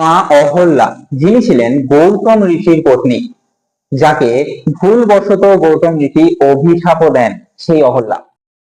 মা অহল্যা। যিনি ছিলেন গৌতম ঋষির পত্নী, যাকে ভুলবশত গৌতম ঋষি অভিশাপও দেন সেই অহল্যা।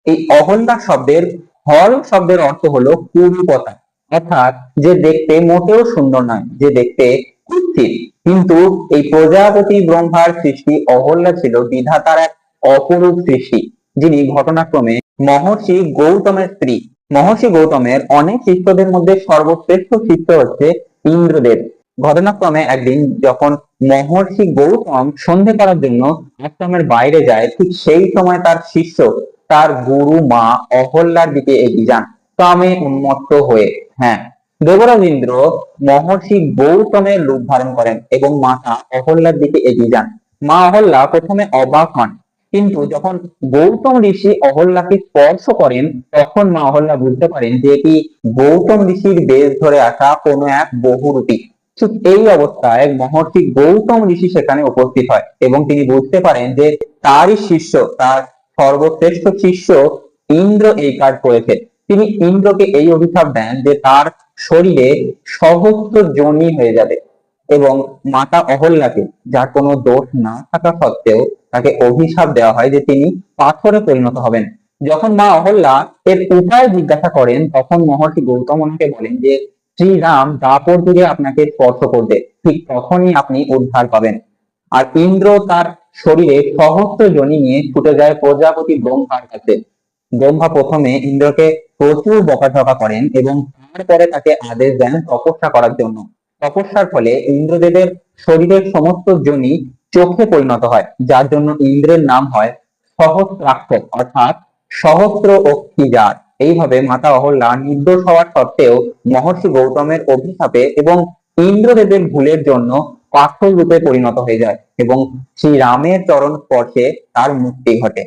এই অহল্যা শব্দের হল শব্দের অর্থ হলো কুরুপতা। অর্থাৎ যে দেখতে মোটেও সুন্দর নয়, যে দেখতে কুৎসিত। কিন্তু এই প্রজাপতি ব্রহ্মার সৃষ্টি অহল্যা ছিল বিধাতার এক অপরূপ সৃষ্টি, যিনি ঘটনাক্রমে মহর্ষি গৌতমের স্ত্রী। মহর্ষি গৌতমের অনেক শিষ্যদের মধ্যে সর্বশ্রেষ্ঠ শিষ্য হচ্ছে ইন্দ্রদেব। ঘটনাক্রমে একদিন যখন মহর্ষি গৌতম সন্ধে করার জন্য আশ্রমের বাইরে যায়, ঠিক সেই সময় তার শিষ্য, তার গুরু মা অহল্যার দিকে এগিয়ে যান। কামে উন্মত্ত হয়ে হ্যাঁ। দেবরাজ ইন্দ্র মহর্ষি গৌতমের রূপ ধারণ করেন এবং মাতা অহল্যার দিকে এগিয়ে যান। মা অহল্যা প্রথমে অবাক হন। কিন্তু যখন গৌতম ঋষি অহল্যাকে স্পর্শ করেন, তখন মা অহল্যা বুঝতে পারেন যে এটি গৌতম ঋষির বেশ ধরে আসা কোনো এক বহুরূপী ঠিক এই অবস্থায় মহর্ষি গৌতম ঋষি সেখানে উপস্থিত হয় এবং তিনি বুঝতে পারেন যে তারই শিষ্য, তার সর্বশ্রেষ্ঠ শিষ্য ইন্দ্র এই কাজ করেছে তিনি ইন্দ্রকে এই অভিশাপ দেন যে তার শরীরে সহস্র জনি হয়ে যাবে এবং মাতা অহল্যাকে, যার কোনো দোষ না থাকা সত্ত্বেও তাকে অভিশাপ দেওয়া হয় যে তিনি পাথরে পরিণত হবেন। যখন মা অহল্যা এর উপায় জিজ্ঞাসা করেন, তখন মহর্ষি গৌতম ওনাকে বলেন যে, শ্রীরাম দাপর যুগে আপনাকে স্পর্শ করবে। ঠিক তখনই আপনি উদ্ধার পাবেন। আর ইন্দ্র তার শরীরে সহস্র জনি নিয়ে ছুটে যায় প্রজাপতি ব্রহ্মার কাছে। ব্রহ্মা প্রথমে ইন্দ্রকে প্রচুর বকাঝকা করেন এবং তারপরে তাকে আদেশ দেন তপস্যা করার জন্য। তপস্যার ফলে ইন্দ্রদেবের শরীরের সমস্ত জনি চোখে পরিণত হয়, যার জন্য ইন্দ্রের নাম হয় সহস্রাক্ষক অর্থাৎ সহস্র অক্ষিজার এইভাবে মাতা অহল্যা নির্দোষ হওয়ার সত্ত্বেও মহর্ষি গৌতমের অভিশাপে এবং ইন্দ্রদেবের ভুলের জন্য পাথর রূপে পরিণত হয়ে যায় এবং শ্রী রামের চরণ স্পর্শে তার মুক্তি ঘটে।